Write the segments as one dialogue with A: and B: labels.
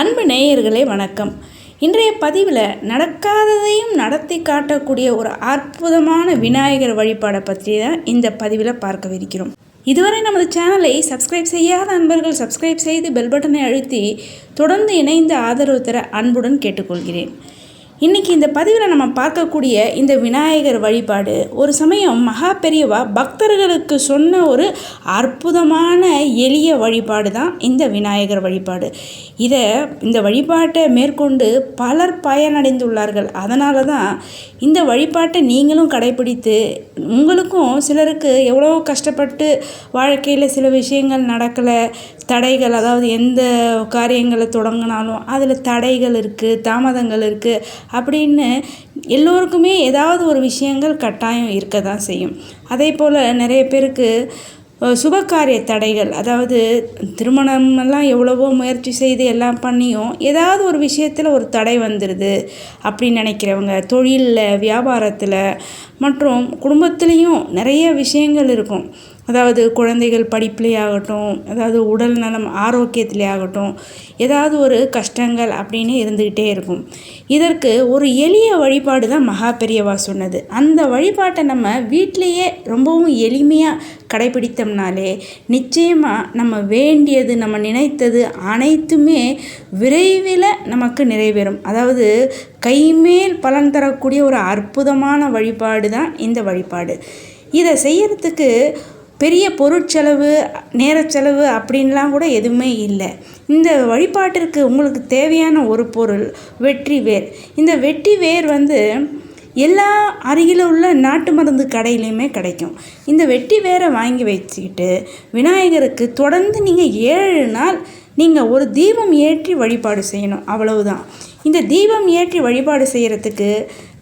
A: அன்பு நேயர்களே வணக்கம். இன்றைய பதிவில் நடக்காததையும் நடத்தி காட்டக்கூடிய ஒரு அற்புதமான விநாயகர் வழிபாடை பற்றி தான் இந்த பதிவில் பார்க்கவிருக்கிறோம் இதுவரை நமது சேனலை சப்ஸ்கிரைப் செய்யாத அன்பர்கள் சப்ஸ்கிரைப் செய்து பெல் பட்டனை அழுத்தி தொடர்ந்து இணைந்து ஆதரவு தர அன்புடன் கேட்டுக்கொள்கிறேன். இன்றைக்கி இந்த பதிவில் நம்ம பார்க்கக்கூடிய இந்த விநாயகர் வழிபாடு ஒரு சமயம் மகா பெரியவா பக்தர்களுக்கு சொன்ன ஒரு அற்புதமான எளிய வழிபாடு தான் இந்த விநாயகர் வழிபாடு. இதை இந்த வழிபாட்டை மேற்கொண்டு பலர் பயனடைந்துள்ளார்கள். அதனால தான் இந்த வழிபாட்டை நீங்களும் கடைபிடித்து உங்களுக்கும் சிலருக்கு எவ்வளோ கஷ்டப்பட்டு வாழ்க்கையில் சில விஷயங்கள் நடக்கலை. தடைகள் அதாவது எந்த காரியங்களை தொடங்கினாலும் அதில் தடைகள் இருக்குது தாமதங்கள் இருக்குது அப்படின்னு எல்லோருக்குமே ஏதாவது ஒரு விஷயங்கள் கட்டாயம் இருக்க தான் செய்யும். அதே போல் நிறைய பேருக்கு சுபகாரிய தடைகள் அதாவது திருமணமெல்லாம் எவ்வளவோ முயற்சி செய்து எல்லாம் பண்ணியும் ஏதாவது ஒரு விஷயத்தில் ஒரு தடை வந்துடுது அப்படின்னு நினைக்கிறவங்க தொழிலில் வியாபாரத்தில் மற்றும் குடும்பத்துலேயும் நிறைய விஷயங்கள் இருக்கும். அதாவது குழந்தைகள் படிப்புலேயாகட்டும் அதாவது உடல் நலம் ஆரோக்கியத்திலே ஆகட்டும் ஏதாவது ஒரு கஷ்டங்கள் அப்படின்னு இருந்துக்கிட்டே இருக்கும். இதற்கு ஒரு எளிய வழிபாடு தான் மகா பெரியவா சொன்னது. அந்த வழிபாட்டை நம்ம வீட்டிலையே ரொம்பவும் எளிமையாக கடைபிடித்தோம்னாலே நிச்சயமாக நம்ம வேண்டியது நம்ம நினைத்தது அனைத்துமே விரைவில் நமக்கு நிறைவேறும். அதாவது கைமேல் பலன் தரக்கூடிய ஒரு அற்புதமான வழிபாடு தான் இந்த வழிபாடு. இதை செய்யறதுக்கு பெரிய பொருட்செலவு நேரச்செலவு அப்படின்லாம் கூட எதுவுமே இல்லை. இந்த வழிபாட்டிற்கு உங்களுக்கு தேவையான ஒரு பொருள் வெற்றி வேர். இந்த வெற்றி வேர் வந்து எல்லா அருகில் உள்ள நாட்டு மருந்து கடையிலையுமே கிடைக்கும். இந்த வெட்டி வேரை வாங்கி வச்சுக்கிட்டு விநாயகருக்கு தொடர்ந்து நீங்கள் ஏழு நாள் நீங்கள் ஒரு தீபம் ஏற்றி வழிபாடு செய்யணும். அவ்வளவுதான். இந்த தீபம் ஏற்றி வழிபாடு செய்கிறதுக்கு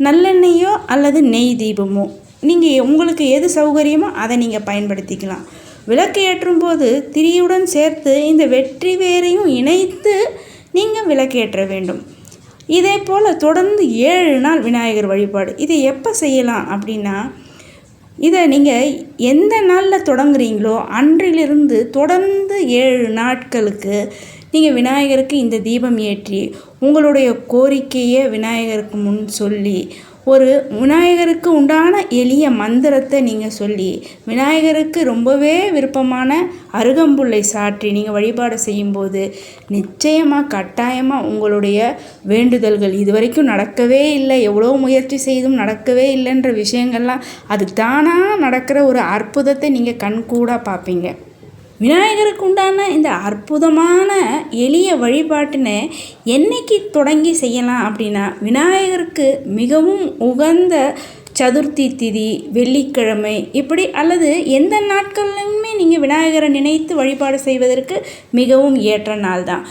A: நல்லெண்ணெயோ அல்லது நெய் தீபமோ நீங்கள் உங்களுக்கு எது சௌகரியமோ அதை நீங்கள் பயன்படுத்திக்கலாம். விளக்கு ஏற்றும் போது திரியுடன் சேர்த்து இந்த வெற்றி வேரையும் இணைத்து நீங்கள் விளக்கேற்ற வேண்டும். இதே போல் தொடர்ந்து ஏழு நாள் விநாயகர் வழிபாடு. இதை எப்போ செய்யலாம் அப்படின்னா இதை நீங்கள் எந்த நாளில் தொடங்குறீங்களோ அன்றிலிருந்து தொடர்ந்து ஏழு நாட்களுக்கு நீங்கள் விநாயகருக்கு இந்த தீபம் ஏற்றி உங்களுடைய கோரிக்கையை விநாயகருக்கு முன் சொல்லி ஒரு விநாயகருக்கு உண்டான எளிய மந்திரத்தை நீங்கள் சொல்லி விநாயகருக்கு ரொம்பவே விருப்பமான அருகம்புல்லை சாற்றி நீங்கள் வழிபாடு செய்யும்போது நிச்சயமாக கட்டாயமாக உங்களுடைய வேண்டுதல்கள் இது வரைக்கும் நடக்கவே இல்லை எவ்வளோ முயற்சி செய்தும் நடக்கவே இல்லைன்ற விஷயங்கள்லாம் அது தானாக நடக்கிற ஒரு அற்புதத்தை நீங்கள் கண்கூடாக பார்ப்பீங்க. விநாயகருக்கு உண்டான இந்த அற்புதமான எளிய வழிபாட்டினை என்னைக்கு தொடங்கி செய்யலாம் அப்படின்னா விநாயகருக்கு மிகவும் உகந்த சதுர்த்தி திதி வெள்ளிக்கிழமை இப்படி அல்லது எந்த நாட்கள்லையுமே நீங்கள் விநாயகரை நினைத்து வழிபாடு செய்வதற்கு மிகவும் ஏற்ற நாள் தான்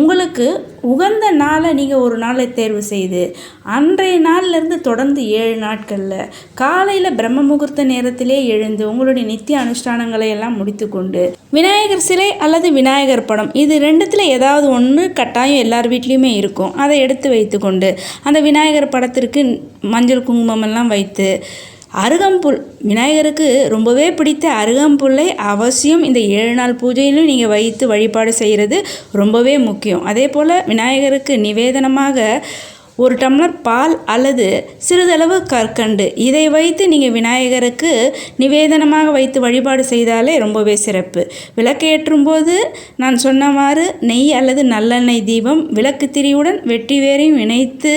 A: உங்களுக்கு உகந்த நாளை நீங்கள் ஒரு நாளை தேர்வு செய்து அன்றைய நாள்லேருந்து தொடர்ந்து ஏழு நாட்களில் காலையில் பிரம்ம முகூர்த்த நேரத்திலே எழுந்து உங்களுடைய நித்திய அனுஷ்டானங்களை எல்லாம் முடித்து கொண்டு விநாயகர் சிலை அல்லது விநாயகர் படம் இது ரெண்டுத்தில் ஏதாவது ஒன்று கட்டாயம் எல்லார் வீட்லேயுமே இருக்கும். அதை எடுத்து வைத்து கொண்டு அந்த விநாயகர் படத்திற்கு மஞ்சள் குங்குமம் எல்லாம் வைத்து அருகம்புல். விநாயகருக்கு ரொம்பவே பிடித்த அருகம்புல்லை அவசியம் இந்த ஏழு நாள் பூஜையிலும் நீங்கள் வைத்து வழிபாடு செய்கிறது ரொம்பவே முக்கியம். அதே போல் விநாயகருக்கு நிவேதனமாக ஒரு டம்ளர் பால் அல்லது சிறிதளவு கற்கண்டு. இதை வைத்து நீங்கள் விநாயகருக்கு நிவேதனமாக வைத்து வழிபாடு செய்தாலே ரொம்பவே சிறப்பு. விளக்கேற்றும் போது நான் சொன்னவாறு நெய் அல்லது நல்லெண்ணெய் தீபம் விளக்கு திரியுடன் வெட்டி வேரையும் இணைத்து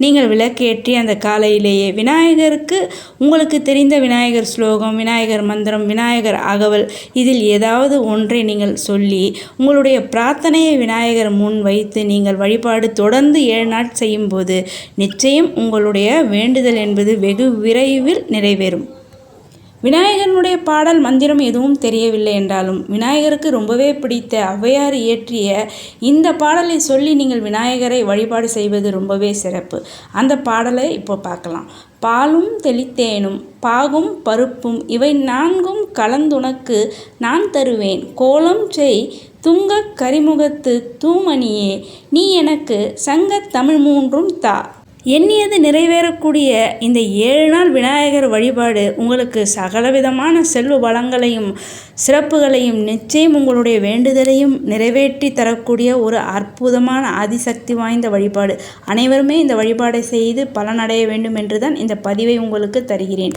A: நீங்கள் விளக்கேற்றி அந்த காலையிலேயே விநாயகருக்கு உங்களுக்கு தெரிந்த விநாயகர் ஸ்லோகம் விநாயகர் மந்திரம் விநாயகர் அகவல் இதில் ஏதாவது ஒன்றை நீங்கள் சொல்லி உங்களுடைய பிரார்த்தனையை விநாயகர் முன் வைத்து நீங்கள் வழிபாடு தொடர்ந்து ஏழு நாள் செய்யும்போது நிச்சயம் உங்களுடைய வேண்டுதல் என்பது வெகு விரைவில் நிறைவேறும். விநாயகனுடைய பாடல் மந்திரம் எதுவும் தெரியவில்லை என்றாலும் விநாயகருக்கு ரொம்பவே பிடித்த ஔவையார் இயற்றிய இந்த பாடலை சொல்லி நீங்கள் விநாயகரை வழிபாடு செய்வது ரொம்பவே சிறப்பு. அந்த பாடலை இப்போ பார்க்கலாம். பாலும் தெளித்தேனும் பாகும் பருப்பும் இவை நான்கும் கலந்துனக்கு நான் தருவேன். கோலம் செய் துங்க கரிமுகத்து தூமணியே நீ எனக்கு சங்க தமிழ் மூன்றும் தா. எண்ணியது நிறைவேறக்கூடிய இந்த ஏழு நாள் விநாயகர் வழிபாடு உங்களுக்கு சகலவிதமான செல்வ வளங்களையும் சிறப்புகளையும் நிச்சயம் உங்களுடைய வேண்டுதலையும் நிறைவேற்றி தரக்கூடிய ஒரு அற்புதமான ஆதிசக்தி வாய்ந்த வழிபாடு. அனைவருமே இந்த வழிபாடை செய்து பலனடைய வேண்டும் என்றுதான் இந்த பதிவை உங்களுக்கு தருகிறேன்.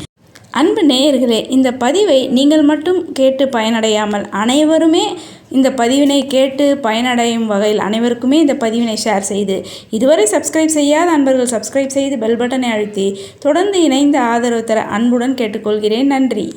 A: அன்பு நேயர்களே இந்த பதிவை நீங்கள் மட்டும் கேட்டு பயனடையாமல் அனைவருமே இந்த பதிவினை கேட்டு பயனடையும் வகையில் அனைவருக்குமே இந்த பதிவினை ஷேர் செய்து இதுவரை சப்ஸ்கிரைப் செய்யாத அன்பர்கள் சப்ஸ்கிரைப் செய்து பெல் பட்டனை அழுத்தி தொடர்ந்து இணைந்து ஆதரவு தர அன்புடன் கேட்டுக்கொள்கிறேன். நன்றி.